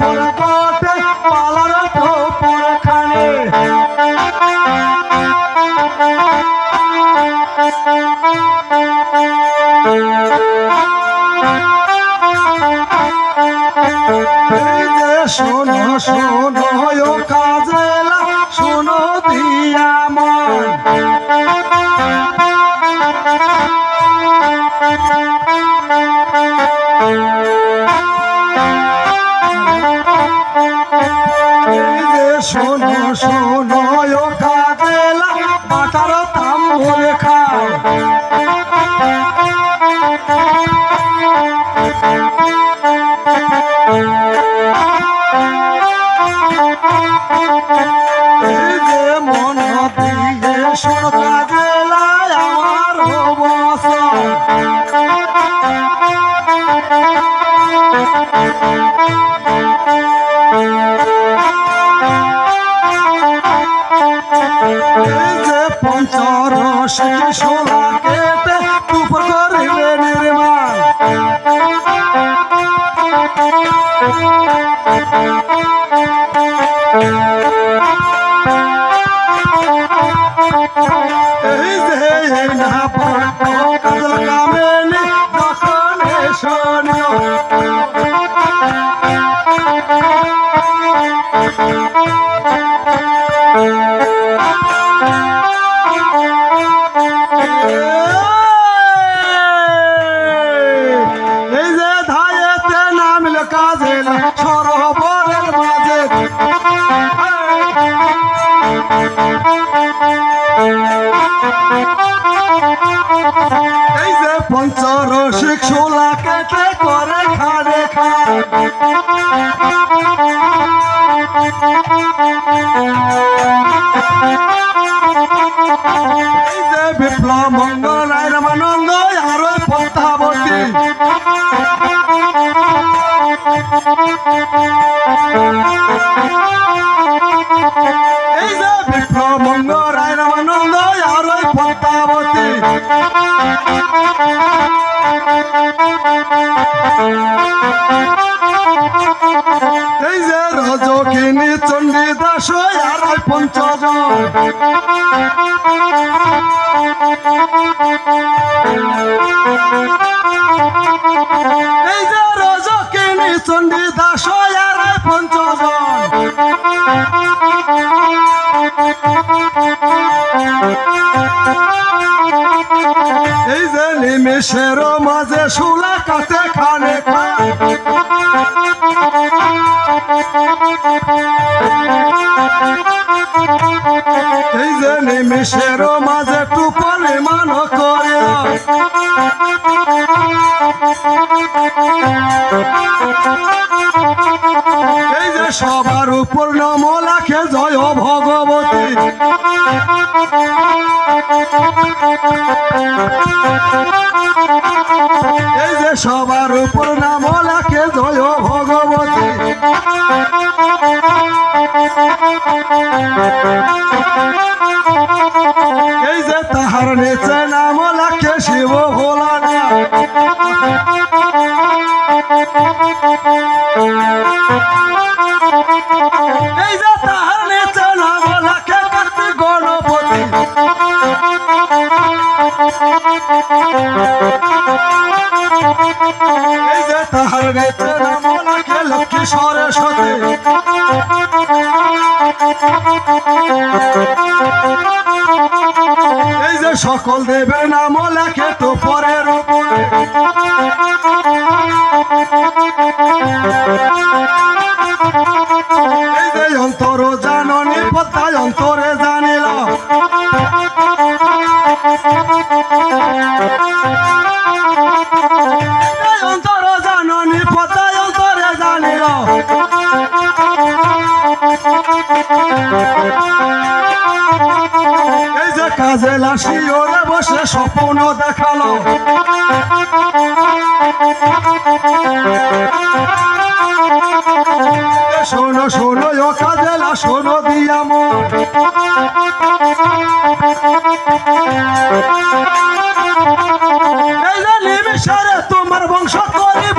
টুপুর কোটে পালার টুপুর খানে এই শোনো শোনো ও পঞ্চরসে শোলা কেটে টুপুর করিবে নির্মাণ। এই যে এই যে পঞ্চরসিক শোলা কেটে করে খাড়ে খা এই যে বিপ্লব মঙ্গল এই যে রজকিনী চণ্ডী দাস আর পঞ্চজন এই যে রজকিনী চণ্ডী দাস আর এই যে নিমেষের মাঝে শুলা কাতে খানে এই যে নিমেষের মাঝে টুপলে মান করে। এই যে সবার উপর নম লাখে জয় ভগবতী। এই যে সবার উপর নাম লাখে জয় ভগবতী। এই যে তাহার নিচে নাম লাখে শিব ভোলা না এই যে তাহার নিচে নাম লাখে কার্তিক গণপতি। এই যে তাহার নিচে নাম লাখে লক্ষ্মী সরস্বতী সকল দেবের নাম লেখে তো পরের উপরে। এই যে কাজে লাসি, ওরে বসে স্বপ্ন দেখাল। শোনো শোনো, ও শোনো দিয়াম এই যে তোমার বংশ করিব